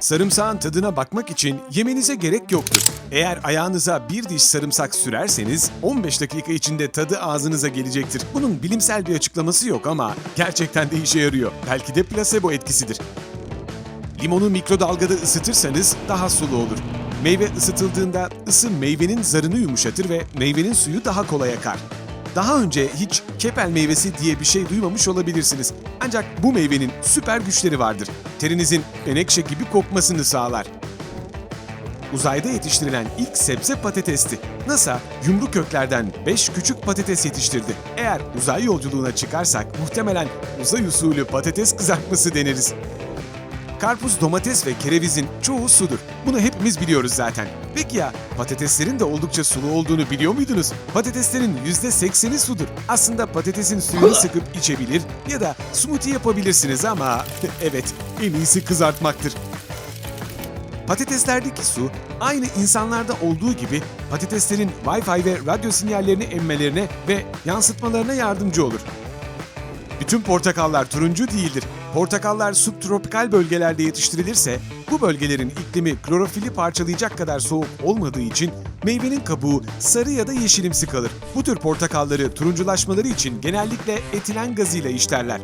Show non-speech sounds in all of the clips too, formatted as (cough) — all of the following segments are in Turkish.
Sarımsağın tadına bakmak için yemenize gerek yoktur. Eğer ayağınıza bir diş sarımsak sürerseniz 15 dakika içinde tadı ağzınıza gelecektir. Bunun bilimsel bir açıklaması yok ama gerçekten de işe yarıyor. Belki de plasebo etkisidir. Limonu mikrodalgada ısıtırsanız daha sulu olur. Meyve ısıtıldığında ısı meyvenin zarını yumuşatır ve meyvenin suyu daha kolay akar. Daha önce hiç kepel meyvesi diye bir şey duymamış olabilirsiniz. Ancak bu meyvenin süper güçleri vardır. Terinizin menekşe gibi kokmasını sağlar. Uzayda yetiştirilen ilk sebze patatesti. NASA yumru köklerden 5 küçük patates yetiştirdi. Eğer uzay yolculuğuna çıkarsak muhtemelen uzay usulü patates kızartması deneriz. Karpuz, domates ve kerevizin çoğu sudur. Bunu hepimiz biliyoruz zaten. Peki ya patateslerin de oldukça sulu olduğunu biliyor muydunuz? Patateslerin %80'i sudur. Aslında patatesin suyunu (laughs) sıkıp içebilir ya da smoothie yapabilirsiniz ama (laughs) evet en iyisi kızartmaktır. Patateslerdeki su aynı insanlarda olduğu gibi patateslerin Wi-Fi ve radyo sinyallerini emmelerine ve yansıtmalarına yardımcı olur. Bütün portakallar turuncu değildir. Portakallar subtropikal bölgelerde yetiştirilirse bu bölgelerin iklimi klorofili parçalayacak kadar soğuk olmadığı için meyvenin kabuğu sarı ya da yeşilimsi kalır. Bu tür portakalları turunculaşmaları için genellikle etilen gazıyla işlerler.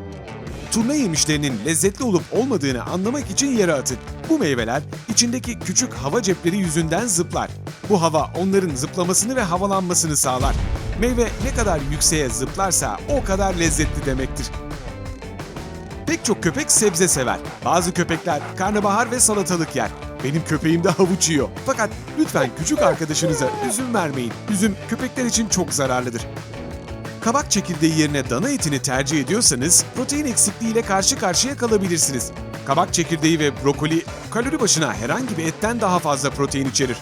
Turna yemişlerinin lezzetli olup olmadığını anlamak için yere atın. Bu meyveler içindeki küçük hava cepleri yüzünden zıplar. Bu hava onların zıplamasını ve havalanmasını sağlar. Meyve ne kadar yükseğe zıplarsa o kadar lezzetli demektir. Pek çok köpek sebze sever. Bazı köpekler karnabahar ve salatalık yer. Benim köpeğim de havuç yiyor. Fakat lütfen küçük arkadaşınıza üzüm vermeyin. Üzüm köpekler için çok zararlıdır. Kabak çekirdeği yerine dana etini tercih ediyorsanız protein eksikliğiyle karşı karşıya kalabilirsiniz. Kabak çekirdeği ve brokoli kalori başına herhangi bir etten daha fazla protein içerir.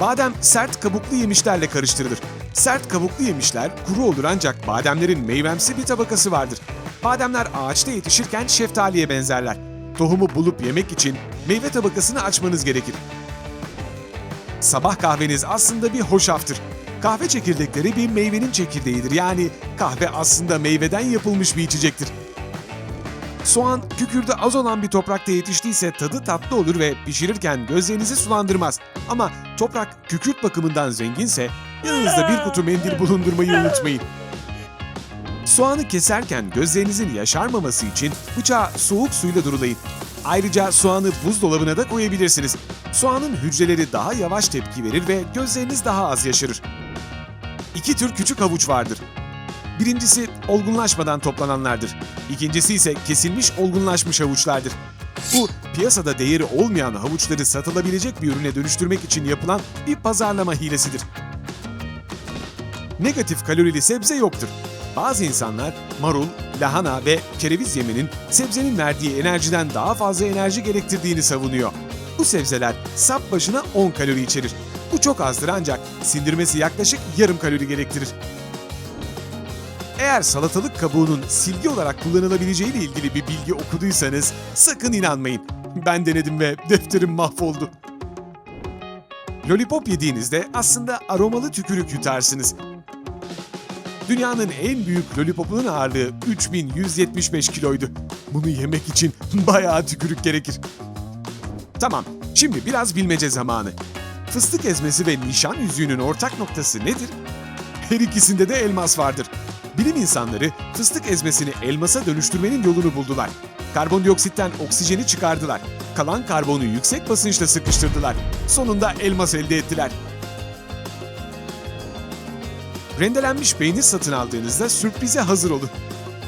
Badem sert kabuklu yemişlerle karıştırılır. Sert kabuklu yemişler kuru olur ancak bademlerin meyvemsi bir tabakası vardır. Bademler ağaçta yetişirken şeftaliye benzerler. Tohumu bulup yemek için meyve tabakasını açmanız gerekir. Sabah kahveniz aslında bir hoşaftır. Kahve çekirdekleri bir meyvenin çekirdeğidir. Yani kahve aslında meyveden yapılmış bir içecektir. Soğan, kükürde az olan bir toprakta yetiştiyse tadı tatlı olur ve pişirirken gözlerinizi sulandırmaz. Ama toprak kükürt bakımından zenginse yanınızda bir kutu mendil bulundurmayı unutmayın. Soğanı keserken gözlerinizin yaşarmaması için bıçağı soğuk suyla durulayın. Ayrıca soğanı buzdolabına da koyabilirsiniz. Soğanın hücreleri daha yavaş tepki verir ve gözleriniz daha az yaşarır. İki tür küçük havuç vardır. Birincisi olgunlaşmadan toplananlardır. İkincisi ise kesilmiş olgunlaşmış havuçlardır. Bu piyasada değeri olmayan havuçları satılabilecek bir ürüne dönüştürmek için yapılan bir pazarlama hilesidir. Negatif kalorili sebze yoktur. Bazı insanlar marul, lahana ve kereviz yemenin sebzenin verdiği enerjiden daha fazla enerji gerektirdiğini savunuyor. Bu sebzeler sap başına 10 kalori içerir. Bu çok azdır ancak sindirmesi yaklaşık yarım kalori gerektirir. Eğer salatalık kabuğunun silgi olarak kullanılabileceğiyle ilgili bir bilgi okuduysanız sakın inanmayın. Ben denedim ve defterim mahvoldu. Lollipop yediğinizde aslında aromalı tükürük yutarsınız. Dünyanın en büyük lollipopunun ağırlığı 3175 kiloydu. Bunu yemek için (laughs) bayağı tükürük gerekir. Tamam, şimdi biraz bilmece zamanı. Fıstık ezmesi ve nişan yüzüğünün ortak noktası nedir? Her ikisinde de elmas vardır. Bilim insanları fıstık ezmesini elmasa dönüştürmenin yolunu buldular. Karbondioksitten oksijeni çıkardılar. Kalan karbonu yüksek basınçla sıkıştırdılar. Sonunda elmas elde ettiler. Rendelenmiş peynir satın aldığınızda sürprize hazır olun.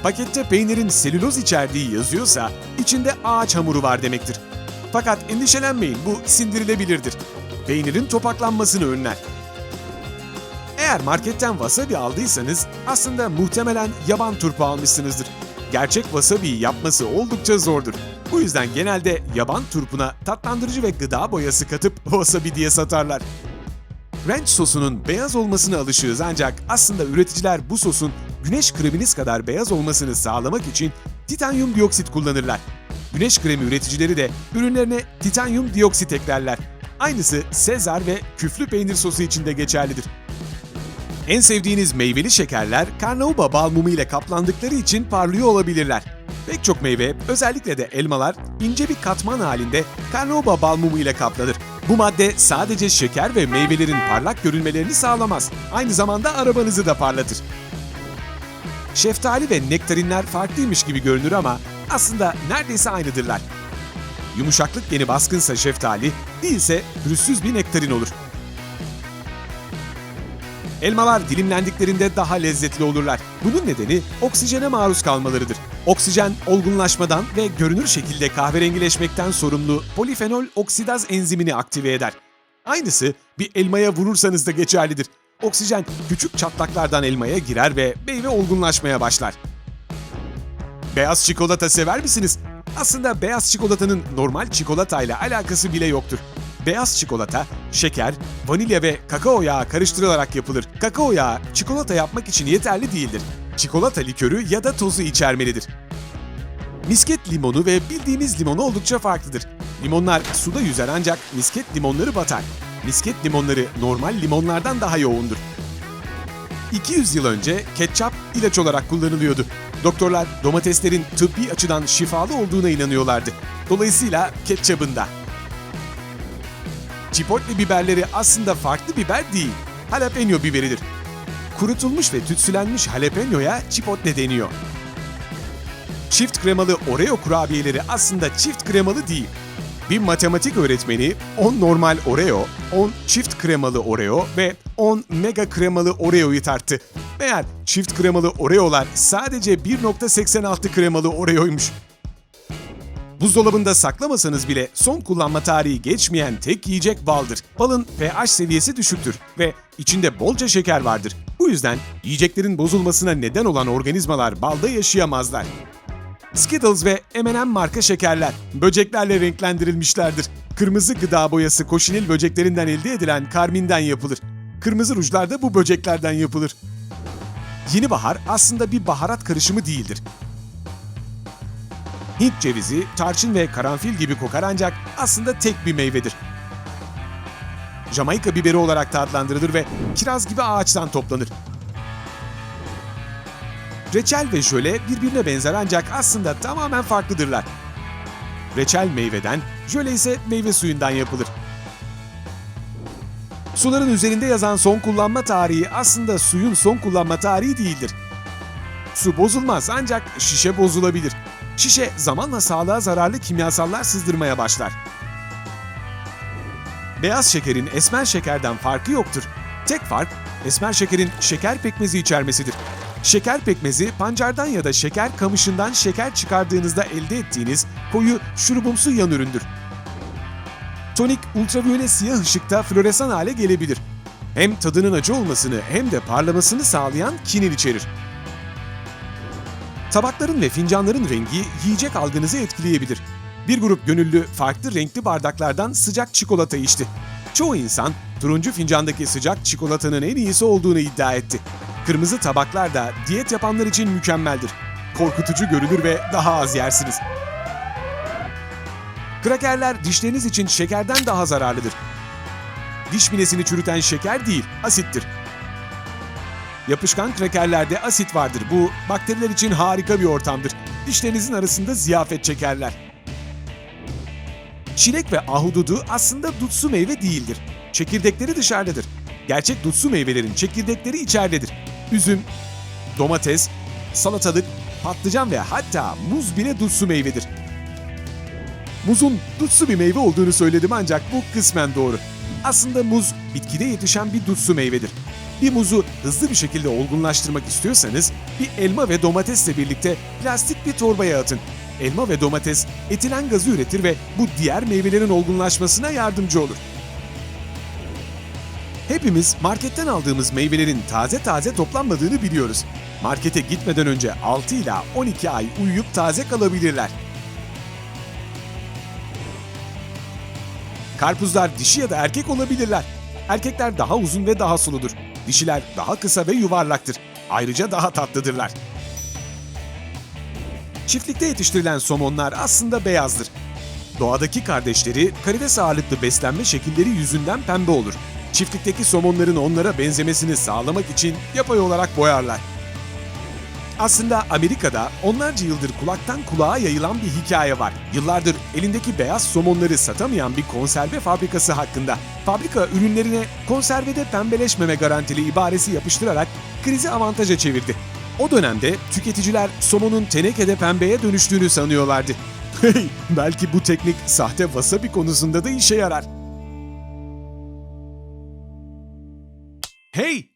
Pakette peynirin selüloz içerdiği yazıyorsa içinde ağaç hamuru var demektir. Fakat endişelenmeyin bu sindirilebilirdir. Peynirin topaklanmasını önler. Eğer marketten wasabi aldıysanız aslında muhtemelen yaban turpu almışsınızdır. Gerçek wasabi yapması oldukça zordur. Bu yüzden genelde yaban turpuna tatlandırıcı ve gıda boyası katıp wasabi diye satarlar. Ranch sosunun beyaz olmasına alışığız ancak aslında üreticiler bu sosun güneş kreminiz kadar beyaz olmasını sağlamak için titanyum dioksit kullanırlar. Güneş kremi üreticileri de ürünlerine titanyum dioksit eklerler. Aynısı Sezar ve küflü peynir sosu için de geçerlidir. En sevdiğiniz meyveli şekerler karnauba bal mumu ile kaplandıkları için parlıyor olabilirler. Pek çok meyve, özellikle de elmalar ince bir katman halinde karnauba bal mumu ile kaplanır. Bu madde sadece şeker ve meyvelerin parlak görünmelerini sağlamaz. Aynı zamanda arabanızı da parlatır. Şeftali ve nektarinler farklıymış gibi görünür ama aslında neredeyse aynıdırlar. Yumuşaklık geni baskınsa şeftali, değilse pürüzsüz bir nektarin olur. Elmalar dilimlendiklerinde daha lezzetli olurlar. Bunun nedeni oksijene maruz kalmalarıdır. Oksijen, olgunlaşmadan ve görünür şekilde kahverengileşmekten sorumlu polifenol oksidaz enzimini aktive eder. Aynısı bir elmaya vurursanız da geçerlidir. Oksijen küçük çatlaklardan elmaya girer ve meyve olgunlaşmaya başlar. Beyaz çikolata sever misiniz? Aslında beyaz çikolatanın normal çikolatayla alakası bile yoktur. Beyaz çikolata, şeker, vanilya ve kakao yağı karıştırılarak yapılır. Kakao yağı çikolata yapmak için yeterli değildir. Çikolata likörü ya da tozu içermelidir. Misket limonu ve bildiğimiz limonu oldukça farklıdır. Limonlar suda yüzer ancak misket limonları batar. Misket limonları normal limonlardan daha yoğundur. 200 yıl önce ketçap ilaç olarak kullanılıyordu. Doktorlar domateslerin tıbbi açıdan şifalı olduğuna inanıyorlardı. Dolayısıyla ketçabın da. Chipotle biberleri aslında farklı biber değil, jalapeno biberidir. Kurutulmuş ve tütsülenmiş jalapeno'ya chipotle deniyor. Çift kremalı Oreo kurabiyeleri aslında çift kremalı değil. Bir matematik öğretmeni 10 normal Oreo, 10 çift kremalı Oreo ve 10 mega kremalı Oreo'yu tarttı. Meğer çift kremalı Oreo'lar sadece 1.86 kremalı Oreo'ymuş. Buzdolabında saklamasanız bile son kullanma tarihi geçmeyen tek yiyecek baldır. Balın pH seviyesi düşüktür ve içinde bolca şeker vardır. Bu yüzden yiyeceklerin bozulmasına neden olan organizmalar balda yaşayamazlar. Skittles ve M&M marka şekerler böceklerle renklendirilmişlerdir. Kırmızı gıda boyası koşinil böceklerinden elde edilen karminden yapılır. Kırmızı rujlar da bu böceklerden yapılır. Yeni bahar aslında bir baharat karışımı değildir. Hint cevizi, tarçın ve karanfil gibi kokar ancak aslında tek bir meyvedir. Jamaika biberi olarak da adlandırılır ve kiraz gibi ağaçtan toplanır. Reçel ve jöle birbirine benzer ancak aslında tamamen farklıdırlar. Reçel meyveden, jöle ise meyve suyundan yapılır. Suların üzerinde yazan son kullanma tarihi aslında suyun son kullanma tarihi değildir. Su bozulmaz ancak şişe bozulabilir. Şişe zamanla sağlığa zararlı kimyasallar sızdırmaya başlar. Beyaz şekerin esmer şekerden farkı yoktur. Tek fark esmer şekerin şeker pekmezi içermesidir. Şeker pekmezi pancardan ya da şeker kamışından şeker çıkardığınızda elde ettiğiniz koyu şurubumsu yan üründür. Tonik ultraviyole siyah ışıkta floresan hale gelebilir. Hem tadının acı olmasını hem de parlamasını sağlayan kinin içerir. Tabakların ve fincanların rengi yiyecek algınızı etkileyebilir. Bir grup gönüllü farklı renkli bardaklardan sıcak çikolata içti. Çoğu insan turuncu fincandaki sıcak çikolatanın en iyisi olduğunu iddia etti. Kırmızı tabaklar da diyet yapanlar için mükemmeldir. Korkutucu görünür ve daha az yersiniz. Krakerler dişleriniz için şekerden daha zararlıdır. Diş minesini çürüten şeker değil, asittir. Yapışkan krakerlerde asit vardır. Bu bakteriler için harika bir ortamdır. Dişlerinizin arasında ziyafet çekerler. Çilek ve ahududu aslında dutsu meyve değildir. Çekirdekleri dışarıdadır. Gerçek dutsu meyvelerin çekirdekleri içeridedir. Üzüm, domates, salatalık, patlıcan ve hatta muz bile dutsu meyvedir. Muzun dutsu bir meyve olduğunu söyledim ancak bu kısmen doğru. Aslında muz bitkide yetişen bir dutsu meyvedir. Bir muzu hızlı bir şekilde olgunlaştırmak istiyorsanız bir elma ve domatesle birlikte plastik bir torbaya atın. Elma ve domates etilen gazı üretir ve bu diğer meyvelerin olgunlaşmasına yardımcı olur. Hepimiz marketten aldığımız meyvelerin taze taze toplanmadığını biliyoruz. Markete gitmeden önce 6 ila 12 ay uyuyup taze kalabilirler. Karpuzlar dişi ya da erkek olabilirler. Erkekler daha uzun ve daha suludur. Dişiler daha kısa ve yuvarlaktır. Ayrıca daha tatlıdırlar. Çiftlikte yetiştirilen somonlar aslında beyazdır. Doğadaki kardeşleri karides ağırlıklı beslenme şekilleri yüzünden pembe olur. Çiftlikteki somonların onlara benzemesini sağlamak için yapay olarak boyarlar. Aslında Amerika'da onlarca yıldır kulaktan kulağa yayılan bir hikaye var. Yıllardır elindeki beyaz somonları satamayan bir konserve fabrikası hakkında. Fabrika ürünlerine konservede pembeleşmeme garantili ibaresi yapıştırarak krizi avantaja çevirdi. O dönemde tüketiciler somonun tenekede pembeye dönüştüğünü sanıyorlardı. (laughs) Hey, belki bu teknik sahte wasabi konusunda da işe yarar. Hey!